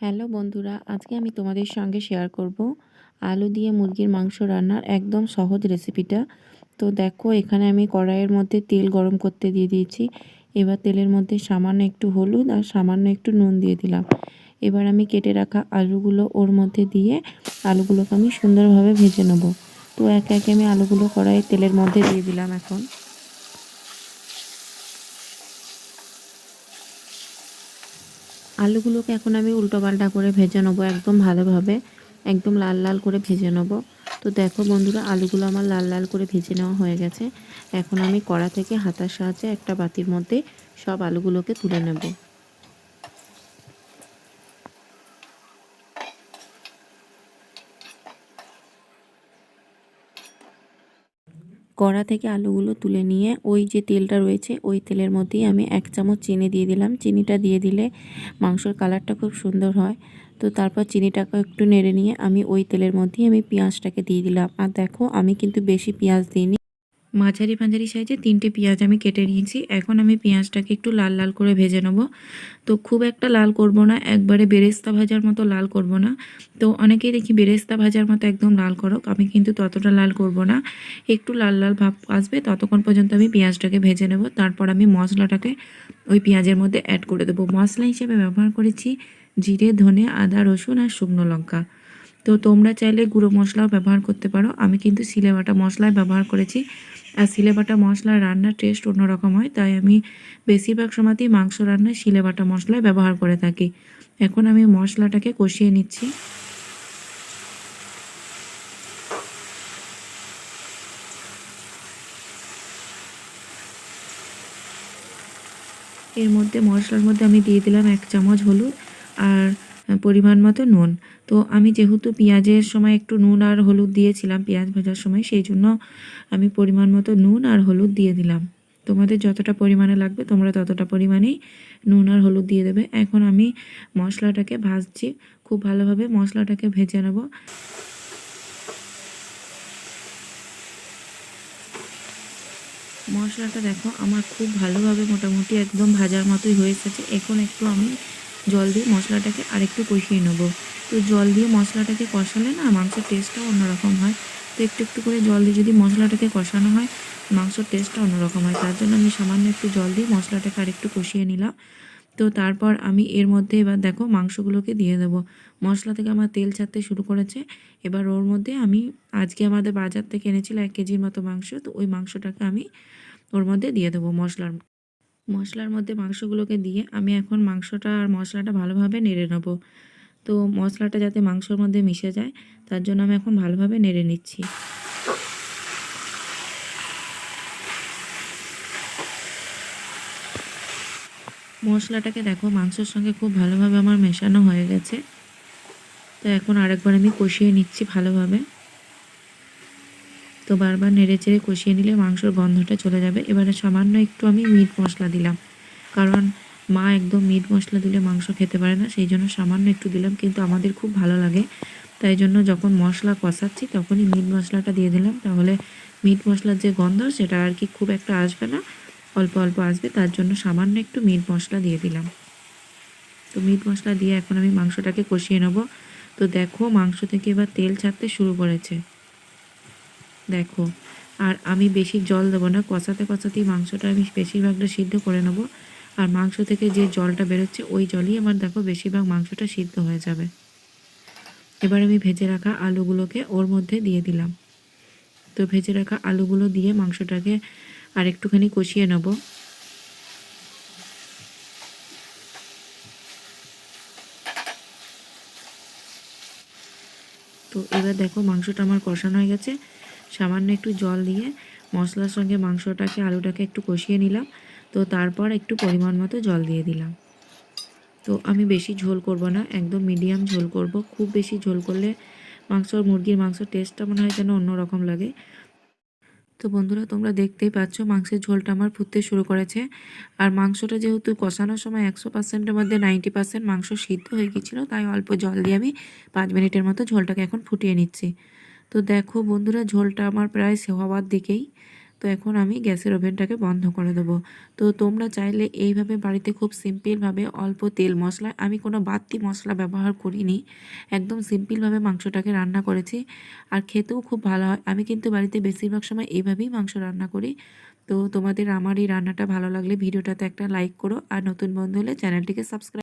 Hello বন্ধুরা, আজকে আমি তোমাদের সঙ্গে শেয়ার করব আলু দিয়ে মুরগির মাংস রান্নার একদম সহজ রেসিপিটা তো দেখো, এখানে আমি কড়াইয়ের মধ্যে তেল গরম করতে দিয়ে দিয়েছি। এবার তেলের মধ্যে সামান্য একটু হলুদ আর সামান্য একটু নুন দিয়ে দিলাম। এবার আমি কেটে রাখা আলুগুলো ওর মধ্যে দিয়ে আলুগুলোকে আমি সুন্দরভাবে ভেজে নেব। তো একে একে আমি আলুগুলো কড়াই তেলের মধ্যে দিয়ে দিলাম এখন। আলুগুলোকে এখন আমি উল্টো পাল্টা করে ভেজে নেব একদম ভালোভাবে, একদম লাল লাল করে ভেজে নেব। তো দেখো বন্ধুরা, আলুগুলো আমার লাল লাল করে ভেজে নেওয়া হয়ে গেছে। এখন আমি কড়া থেকে হাতার সাহায্যে একটা বাতির মধ্যে সব আলুগুলোকে তুলে নেব। কড়া থেকে আলুগুলো তুলে নিয়ে ওই যে তেলটা রয়েছে, ওই তেলের মধ্যেই আমি এক চামচ চিনি দিয়ে দিলাম। চিনিটা দিয়ে দিলে মাংসর কালারটা খুব সুন্দর হয়। তো তারপর চিনিটাকে একটু নেড়ে নিয়ে আমি ওই তেলের মধ্যেই আমি পেঁয়াজটাকে দিয়ে দিলাম। আর দেখো, আমি কিন্তু বেশি পেঁয়াজ দিইনি। মাঝারি মাঝারি সাইজে তিনটে পেঁয়াজ আমি কেটে নিয়েছি। এখন আমি পেঁয়াজটাকে একটু লাল লাল করে ভেজে নেব। তো খুব একটা লাল করব না, একবারে বেরেস্তা ভাজার মতো লাল করব না। তো অনেকেই দেখি বেরেস্তা ভাজার মতো একদম লাল করো আমি কিন্তু ততটা লাল করব না। একটু লাল লাল ভাব আসবে, ততক্ষণ পর্যন্ত আমি পেঁয়াজটাকে ভেজে নেব। তারপর আমি মশলাটাকে ওই পেঁয়াজের মধ্যে অ্যাড করে দেবো। মশলা হিসেবে ব্যবহার করেছি জিরে, ধনে, আদা, রসুন আর শুকনো লঙ্কা। তো তোমরা চাইলে গুঁড়ো মশলাও ব্যবহার করতে পারো। আমি কিন্তু সিলে বাটা মশলাই ব্যবহার করেছি। আর সিলে বাটা মশলার রান্নার টেস্ট অন্যরকম হয়, তাই আমি বেশিরভাগ সময়তেই মাংস রান্নায় সিলে বাটা মশলাই ব্যবহার করে থাকি। এখন আমি মশলাটাকে কষিয়ে নিচ্ছি। এর মধ্যে মশলার মধ্যে আমি দিয়ে দিলাম এক চামচ হলুদ। আর পরিমাণ মতো নুন। তো আমি যেহেতু পেঁয়াজের সময় একটু নুন আর হলুদ দিয়েছিলাম, পেঁয়াজ ভাজার সময়, সেই জন্য আমি পরিমাণ মতো নুন আর হলুদ দিয়ে দিলাম। তোমাদের যতটা পরিমাণে লাগবে, তোমরা ততটা পরিমাণেই নুন আর হলুদ দিয়ে দেবে। এখন আমি মশলাটাকে ভাজছি। খুব ভালোভাবে মশলাটাকে ভেজে নেব। মশলাটা দেখো, আমার খুব ভালোভাবে মোটামুটি একদম ভাজার মতোই হয়ে এসেছে। এখন একটু আমি জল দিয়ে মশলাটাকে আরেকটু কষিয়ে নেব। তো জল দিয়ে মশলাটাকে কষালে না মাংসের টেস্টটাও অন্যরকম হয়। তো একটু একটু করে জল দিয়ে যদি মশলাটাকে কষানো হয়, মাংসর টেস্টটা অন্যরকম হয়। তার জন্য আমি সামান্য একটু জল দিয়ে মশলাটাকে আরেকটু কষিয়ে নিলাম। তো তারপর আমি এর মধ্যে এবার দেখো মাংসগুলোকে দিয়ে দেবো। মশলা থেকে আমার তেল ছাড়তে শুরু করেছে। এবার ওর মধ্যে আমি আজকে আমাদের বাজার থেকে এনেছিলাম এক কেজির মতো মাংস। তো ওই মাংসটাকে আমি ওর মধ্যে দিয়ে দেবো মশলার মশলার মধ্যে মাংসগুলোকে দিয়ে আমি এখন মাংসটা আর মশলাটা ভালোভাবে নেড়ে নেব। তো মশলাটা যাতে মাংসর মধ্যে মিশে যায়, তার জন্য আমি এখন ভালোভাবে নেড়ে নিচ্ছি। মশলাটাকে দেখো, মাংসের সঙ্গে খুব ভালোভাবে আমার মেশানো হয়ে গেছে। তো এখন আরেকবার আমি কষিয়ে নিচ্ছি ভালোভাবে। তো বারবার নেড়ে চেড়ে কষিয়ে নিলে মাংসর গন্ধটা চলে যাবে। এবারে সামান্য একটু আমি মিট মশলা দিলাম। কারণ মা একদম মিট মশলা দিলে মাংস খেতে পারে না, সেই জন্য সামান্য একটু দিলাম, কিন্তু আমাদের খুব ভালো লাগে। তাই জন্য যখন মশলা কষাচ্ছি তখনই মিট মশলাটা দিয়ে দিলাম। তাহলে মিট মশলার যে গন্ধ, সেটা আর কি খুব একটা আসবে না। অল্প অল্প আসবে, তার জন্য সামান্য একটু মিট মশলা দিয়ে দিলাম। তো মিট মশলা দিয়ে এখন আমি মাংসটাকে কষিয়ে নেব। তো দেখো মাংস থেকে এবার তেল ছাড়তে শুরু করেছে। দেখো, আর আমি বেশি জল দেবো না, কষাতে কষাতেই মাংসটা আমি বেশিরভাগটা সিদ্ধ করে নেব। আর মাংস থেকে যে জলটা বেরোচ্ছে, ওই জলই আমার দেখো বেশিরভাগ মাংসটা সিদ্ধ হয়ে যাবে। এবার আমি ভেজে রাখা আলুগুলোকে ওর মধ্যে দিয়ে দিলাম। তো ভেজে রাখা আলুগুলো দিয়ে মাংসটাকে আর একটুখানি কষিয়ে নেব। তো এবার দেখো মাংসটা আমার কষানো হয়ে গেছে। সামান্য একটু জল দিয়ে মশলার সঙ্গে মাংসটাকে, আলুটাকে একটু কষিয়ে নিলাম। তো তারপর একটু পরিমাণ মতো জল দিয়ে দিলাম। তো আমি বেশি ঝোল করব না, একদম মিডিয়াম ঝোল করব। খুব বেশি ঝোল করলে মাংস মুরগির মাংস টেস্টটা মনে হয় যেন অন্যরকম লাগে। তো বন্ধুরা, তোমরা দেখতেই পাচ্ছ মাংসের ঝোলটা আমার ফুটতে শুরু করেছে। আর মাংসটা যেহেতু কষানোর সময় একশো পার্সেন্টের মধ্যে নাইনটি পার্সেন্ট মাংস সিদ্ধ হয়ে গিয়েছিল, তাই অল্প জল দিয়ে আমি পাঁচ মিনিটের মতো ঝোলটাকে এখন ফুটিয়ে নিচ্ছি। তো দেখো বন্ধুরা, ঝোলটা আমার প্রায় হওয়ার দিকেই। তো এখন আমি গ্যাসের ওভেনটাকে বন্ধ করে দেবো। তো তোমরা চাইলে এইভাবে বাড়িতে খুব সিম্পলভাবে অল্প তেল মশলা, আমি কোনো বাড়তি মশলা ব্যবহার করিনি, একদম সিম্পলভাবে মাংসটাকে রান্না করেছি। আর খেতেও খুব ভালো হয়। আমি কিন্তু বাড়িতে বেশিরভাগ সময় এইভাবেই মাংস রান্না করি। তো তোমাদের আমার এই রান্নাটা ভালো লাগলে ভিডিওটাতে একটা লাইক করো। আর নতুন বন্ধু হলে চ্যানেলটিকে সাবস্ক্রাইব